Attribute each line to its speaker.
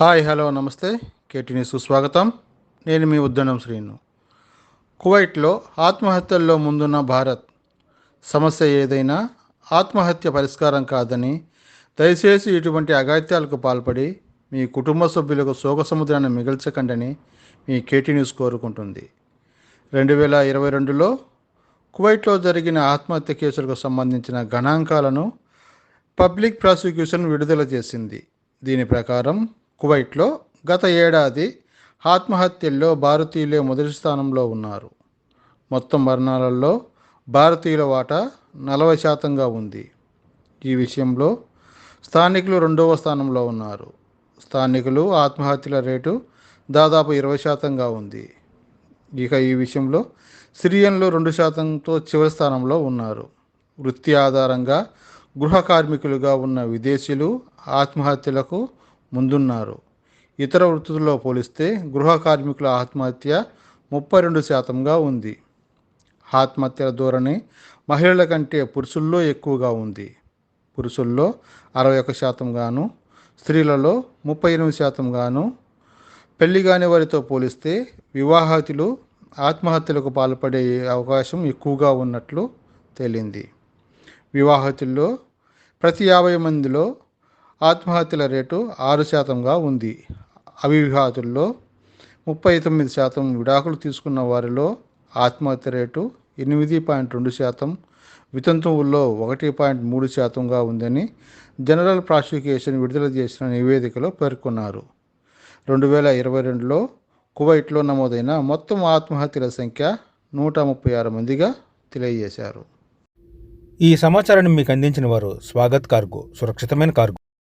Speaker 1: Hi hello నమస్తే. KT news స్వాగతం. నేను మీ ఉద్దనం శ్రీను. కువైట్లో ఆత్మహత్యల్లో ముందున్న భారత్. సమస్య ఏదైనా ఆత్మహత్య పరిష్కారం కాదని దయచేసి ఇటువంటి అగాత్యాలకు పాల్పడి మీ కుటుంబ సభ్యులకు శోక సముద్రాన్ని మిగల్చకండని మీ కేటీ న్యూస్ కోరుకుంటుంది. రెండు వేల ఇరవై రెండులో కువైట్లో జరిగిన ఆత్మహత్య కేసులకు సంబంధించిన గణాంకాలను పబ్లిక్ ప్రాసిక్యూషన్ విడుదల చేసింది. దీని ప్రకారం కువైట్లో గత ఏడాది ఆత్మహత్యల్లో భారతీయులే మొదటి స్థానంలో ఉన్నారు. మొత్తం మరణాలలో భారతీయుల వాటా నలభై శాతంగా ఉంది. ఈ విషయంలో స్థానికులు రెండవ స్థానంలో ఉన్నారు. స్థానికులు ఆత్మహత్యల రేటు దాదాపు ఇరవై శాతంగా ఉంది. ఇక ఈ విషయంలో సిరియన్లు రెండు శాతంతో చివరి స్థానంలో ఉన్నారు. వృత్తి ఆధారంగా గృహ కార్మికులుగా ఉన్న విదేశీయులు ఆత్మహత్యలకు ముందున్నారు. ఇతర వృత్తుల్లో పోలిస్తే గృహ కార్మికుల ఆత్మహత్య ముప్పై రెండు శాతంగా ఉంది. ఆత్మహత్యల ధోరణి మహిళల కంటే పురుషుల్లో ఎక్కువగా ఉంది. పురుషుల్లో అరవై ఒక శాతం గాను స్త్రీలలో ముప్పై ఎనిమిది శాతం గాను పెళ్ళి కాని వారితో పోలిస్తే వివాహతులు ఆత్మహత్యలకు పాల్పడే అవకాశం ఎక్కువగా ఉన్నట్లు తేలింది. వివాహతుల్లో ప్రతి యాభై మందిలో ఆత్మహత్యల రేటు ఆరు శాతంగా ఉంది. అవివాహితుల్లో ముప్పై తొమ్మిది శాతం విడాకులు తీసుకున్న వారిలో ఆత్మహత్య రేటు ఎనిమిది పాయింట్ రెండు శాతం వితంతువుల్లో ఒకటి పాయింట్ మూడు శాతంగా ఉందని జనరల్ ప్రాసిక్యూషన్ విడుదల చేసిన నివేదికలో పేర్కొన్నారు. రెండు వేల ఇరవై రెండులో కువైట్లో నమోదైన మొత్తం ఆత్మహత్యల సంఖ్య నూట ముప్పై ఆరు మందిగా తెలియజేశారు.
Speaker 2: ఈ సమాచారాన్ని మీకు అందించిన వారు స్వాగత్ కార్గో సురక్షితమైన కార్గో.